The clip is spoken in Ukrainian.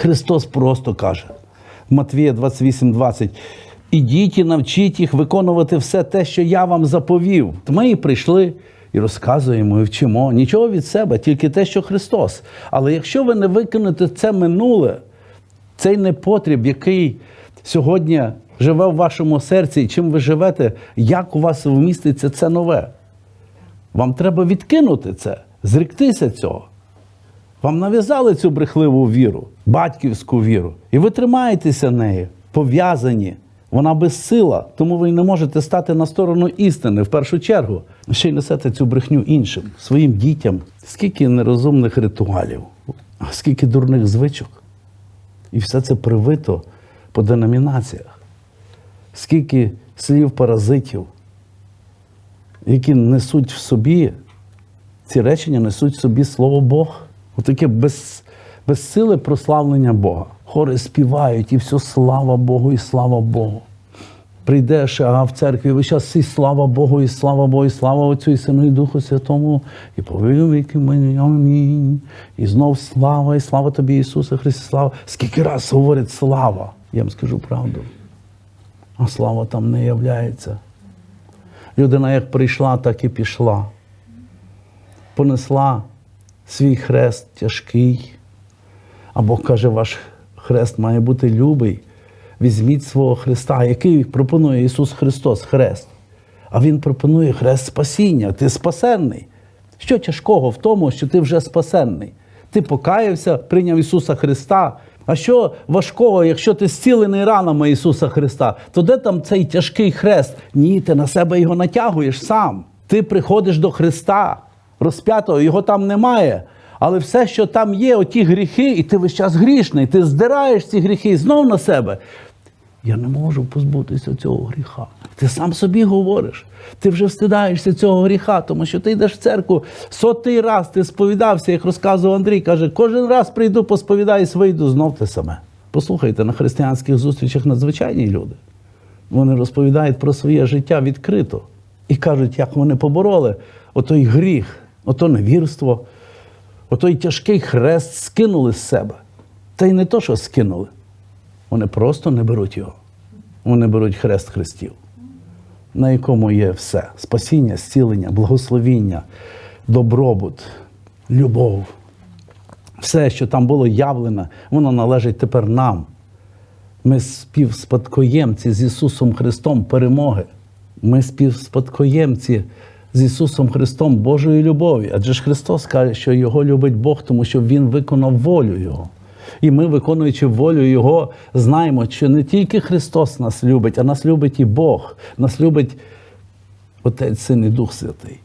Христос просто каже. Матвія 28, 20. Ідіть і навчіть їх виконувати все те, що я вам заповів. Ми і прийшли і розказуємо, і вчимо. Нічого від себе, тільки те, що Христос. Але якщо ви не виконуєте це минуле, цей непотріб, який сьогодні живе в вашому серці, і чим ви живете, як у вас вміститься це нове? Вам треба відкинути це, зректися цього. Вам нав'язали цю брехливу віру, батьківську віру, і ви тримаєтеся нею, пов'язані. Вона безсила, тому ви не можете стати на сторону істини в першу чергу. Ще й несете цю брехню іншим, своїм дітям. Скільки нерозумних ритуалів, скільки дурних звичок. І все це привито по деномінаціях. Скільки слів паразитів, які несуть в собі, ці речення несуть в собі слово Бог. Отаке без, безсиле прославлення Бога. Хори співають, і все слава Богу, і слава Богу. Прийдеш, а в церкві ви зараз і слава Богу, і слава Богу, і слава Отцю, і Сину, і Духу Святому, і повинен віки мені, амінь. І знов слава, і слава тобі, Ісусе Христе, слава. Скільки раз говорить слава, я вам скажу правду. А слава там не являється. Людина як прийшла, так і пішла. Понесла свій хрест тяжкий. А Бог каже, ваш хрест має бути любий. Візьміть свого Христа, який пропонує Ісус Христос, хрест. А Він пропонує хрест спасіння. Ти спасенний. Що тяжкого в тому, що ти вже спасенний? Ти покаявся, прийняв Ісуса Христа. А що важкого, якщо ти зцілений ранами Ісуса Христа, то де там цей тяжкий хрест? Ні, ти на себе його натягуєш сам. Ти приходиш до Христа розп'ятого, його там немає. Але все, що там є, оті гріхи, і ти весь час грішний, ти здираєш ці гріхи знов на себе. Я не можу позбутися цього гріха. Ти сам собі говориш. Ти вже встидаєшся цього гріха, тому що ти йдеш в церкву сотий раз, ти сповідався, як розказував Андрій, каже, кожен раз прийду, посповідаюсь, вийду, знов те саме. Послухайте, на християнських зустрічах надзвичайні люди. Вони розповідають про своє життя відкрито і кажуть, як вони побороли отой гріх, ото невірство, отой тяжкий хрест скинули з себе. Та й не то, що скинули. Вони просто не беруть його. Вони беруть хрест Христів, на якому є все: спасіння, зцілення, благословіння, добробут, любов. Все, що там було явлене, воно належить тепер нам. Ми співспадкоємці з Ісусом Христом перемоги. Ми співспадкоємці з Ісусом Христом Божої любові. Адже ж Христос каже, що Його любить Бог, тому що Він виконав волю Його. І ми, виконуючи волю Його, знаємо, що не тільки Христос нас любить, а нас любить і Бог, нас любить Отець, Син і Дух Святий.